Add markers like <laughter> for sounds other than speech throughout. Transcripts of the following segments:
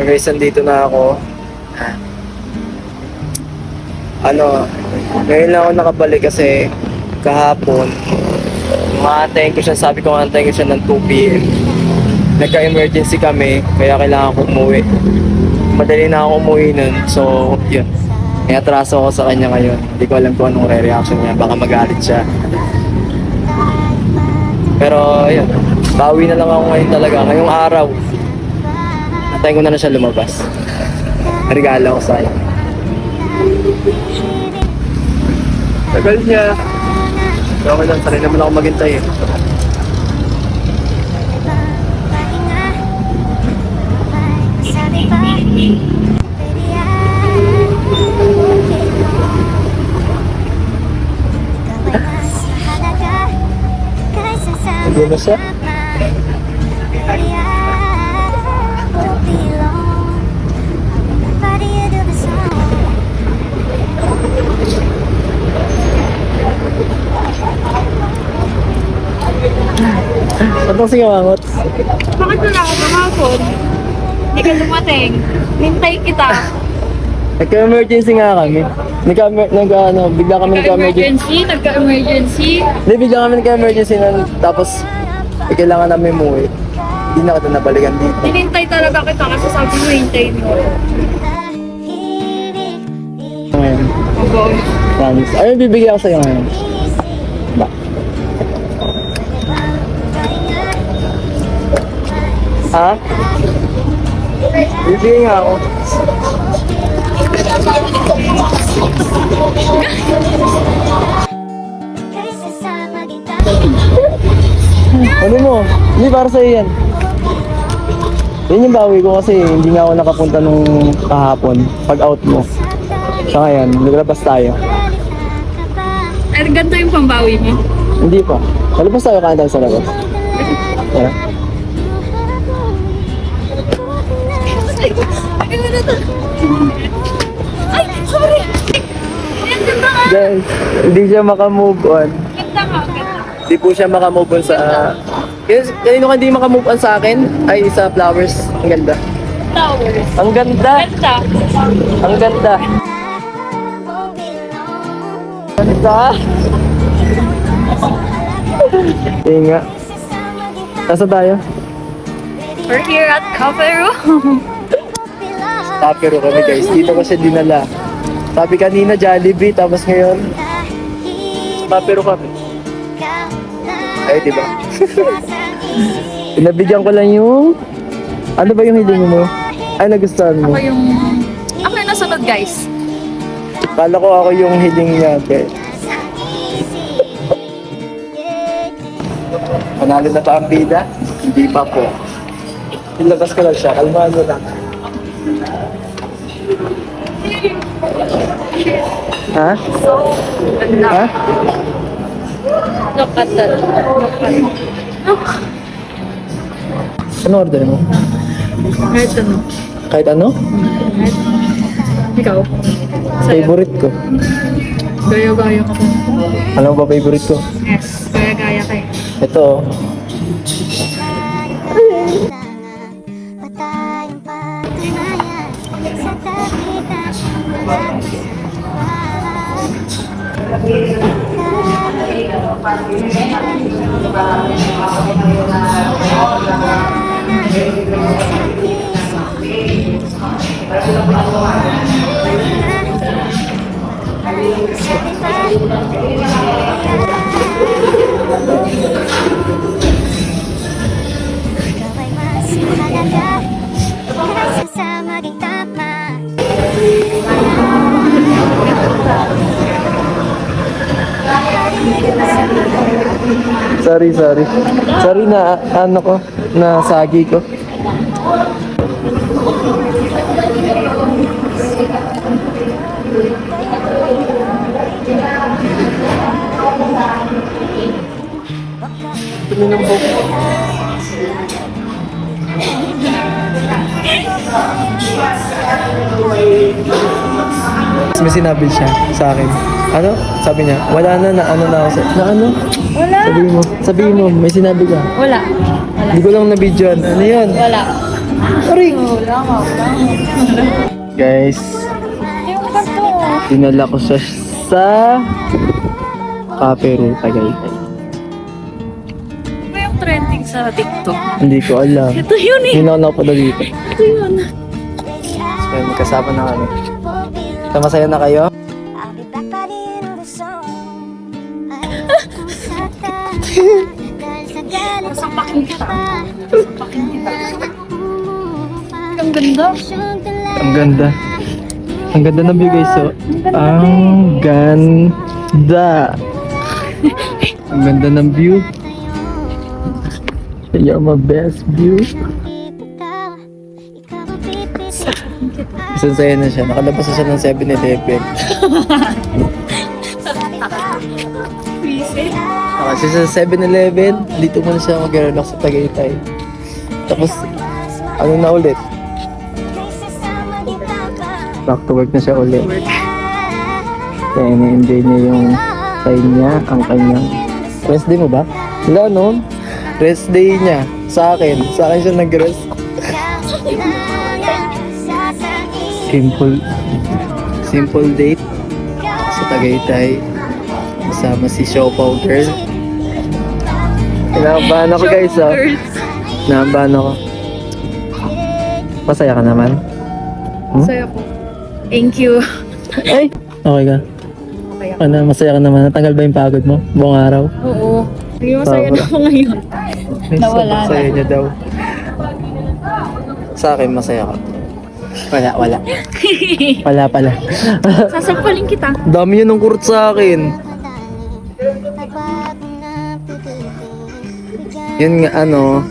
Guys, nandito na ako. Ano, ngayon lang ako nakabalik kasi kahapon, maantayin ko siya, sabi ko maantayin ko siya ng 2 p.m. Nagka-emergency kami, kaya kailangan ko umuwi. Madali na ako umuwi nun, so yun. May atraso ako sa kanya ngayon. Hindi ko alam kung anong re-reaction niya, baka magalit siya. Pero yun, bawi na lang ako ngayon talaga. Ngayong araw, antayin ko na na siya lumabas. Regalo ko sa kanya. Tagal niya. Pero okay lang, sanay naman ako maghintay eh. Sabi pa, baby, Ba't ang singawangot? Bakit wala ka kahapon? Hindi ka dumating. Hintay kita. Nagka-emergency nga kami. Nagka, nagka ano, bigla kami nagka-emergency. Nagka-emergency, nagka-emergency. Hindi, bigla kami nagka-emergency na tapos eh, kailangan namin umuwi. Hindi na kita nabalikan dito. Hinintay talaga kita kasi sabi mo hintayin mo. Ngayon, promise. Ayun, bibigyan ko sa'yo ngayon. Ha? Bibigyan nga ako. Maging Ano mo? Hindi para sa'yo yan. Yan yung bawi ko kasi hindi nga ako nakapunta nung kahapon pag out mo. Sa ngayon, naglabas tayo. Ay, ganito yung pambawi mo. Hindi pa. Malabas tayo kain tayo sa labas. Tara. Ay, sorry! Guys, hindi siya makamove on. Hindi po siya makamove on sa... Yes, kanino ka hindi makamove on sa akin? Ay, sa flowers. Ang ganda. Flowers. Ang ganda! Ganda. Ang ganda! Ganda! Hindi nga. Nasa tayo? We're here at Cafe Room. <laughs> Tapero kami guys. Dito ko siya dinala. Sabi kanina Jollibee, tapos ngayon, Tapero kami. Ay, di ba? <laughs> Pinabigyan ko lang yung... Ano ba yung hiling mo? Ay, nagustuhan mo. Ako yung... Ako yung nasunod, guys. Kala ko ako yung hiling niya. Pero... Panalo na pa ang bida? Hindi pa po. Ilabas ko lang siya. Kalmado lang. Ha? Ganda. Ha? Look at that. Look at Look. Ano order mo? Kahit ano. Kahit ano? Ikaw. Favorite ko. Gaya-gaya ka pa. Alam mo ba favorite ko? Yes. Gaya-gaya ka eh. Ito. oh. Takip ng Sorry, sorry. Sorry na ano ko, na sagi ko. Ito ng buhok. May sinabi siya sa akin. Ano? Sabi niya, wala na na ano na ako sa... Na ano? Wala. Sabihin mo, sabihin mo, may sinabi ka. Wala. Hindi ko lang na-videoan. Ano yun? Wala. Aray! Guys, Yung kanto. dinala ko siya sa Cafe Room, Tagaytay. Ano yung trending sa TikTok? Hindi ko alam. Ito yun eh. Hindi na ako napunta dito. Ito yun. So, magkasama na kami. So, masaya na kayo? I'll be back by the end of the song Sampakin kita. Sampakin kita. Ang ganda. Ang ganda. Ang ganda ng view guys. So, ang ganda. Ang ganda ng view. You're my best view. Pipili Isang saya na siya. Nakalabas na siya ng 7-Eleven. Visit. Kasi sa 7-Eleven, dito muna siya mag-relax sa Tagaytay. Tapos, ano na ulit? Back to work na siya ulit. Kaya na-enjoy niya yung niya, ang kanyang... Rest day mo ba? Wala no? Rest day niya. Sa akin. Sa akin siya nag-rest. Simple. Simple date. Sa Tagaytay. Kasama si Siopaw Girl. Kinakabahan ako guys. Girls. Kinakabahan ako. Masaya ka naman? Hmm? Saya po. Thank you. <laughs> Ay! Okay ka? Okay ako. Ano, masaya ka naman. Natanggal ba yung pagod mo? Buong araw? Oo. Hindi masaya na ako ngayon. Ay, Nawala sobrang saya niya daw. Sa akin, masaya ka. Wala, wala. <laughs> Wala pala. Sasampalin kita. Dami yun ng kurot sa akin. Yun nga, ano,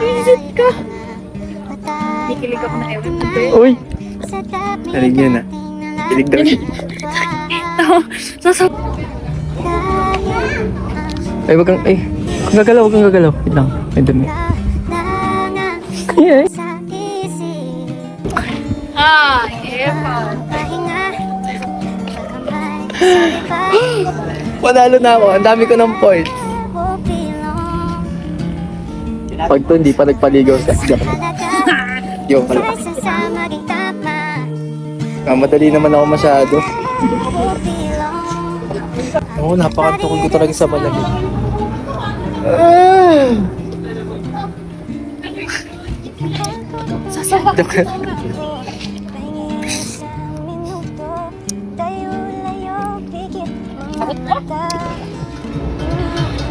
Visit ka. Nakikilig ako na ewan mo. te. uy! Narinig niya na. Kilig daw siya. Ito. Sasap... Ay, wag kang, ay, kang gagalaw, kang gagalaw. Wait lang, may dumi. Ay. Ah. Panalo <gasps> na ako, ang dami ko ng points. Pag to, hindi pa nagpaligaw sa. Joke <laughs> pala. Ah, madali naman ako masyado. Oo, napakatukol ko talaga sa malamig. Ah! Joke.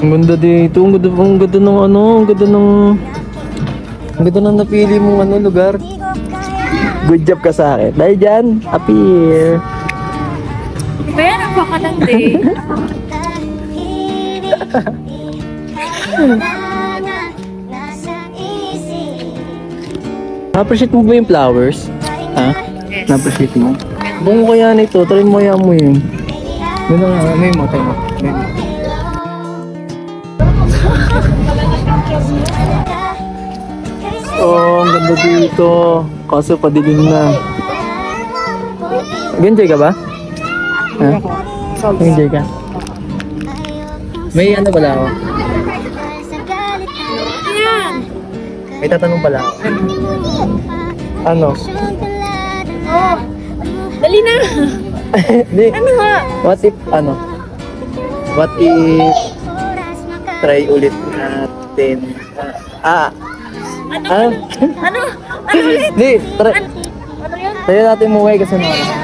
Ang ganda dito, ang ganda, ang ganda ng ano, ang ganda ng... Ang ganda ng napili mong ano, lugar. Good job ka sa akin. Dahil dyan, appear. Kaya napakalandi. <laughs> Na-appreciate mo ba yung flowers? Ha? Yes. Na-appreciate mo? Bungo kaya nito, try mo kaya mo yun. Yun nga, may mo, tayo mo. Oh, ang ganda dito. Kaso padilim na. Nag-enjoy ka ba? Ha? Nag-enjoy ka? May ano pala ako? May tatanong pala ako. Ano? Oh. Dali na. <laughs> Di, Ano nga? what if, ano? What if, try ulit natin. Ah, Ano? ah, Ano? Ano ulit? di, try, Ano yun? try natin umuwi kasi ano.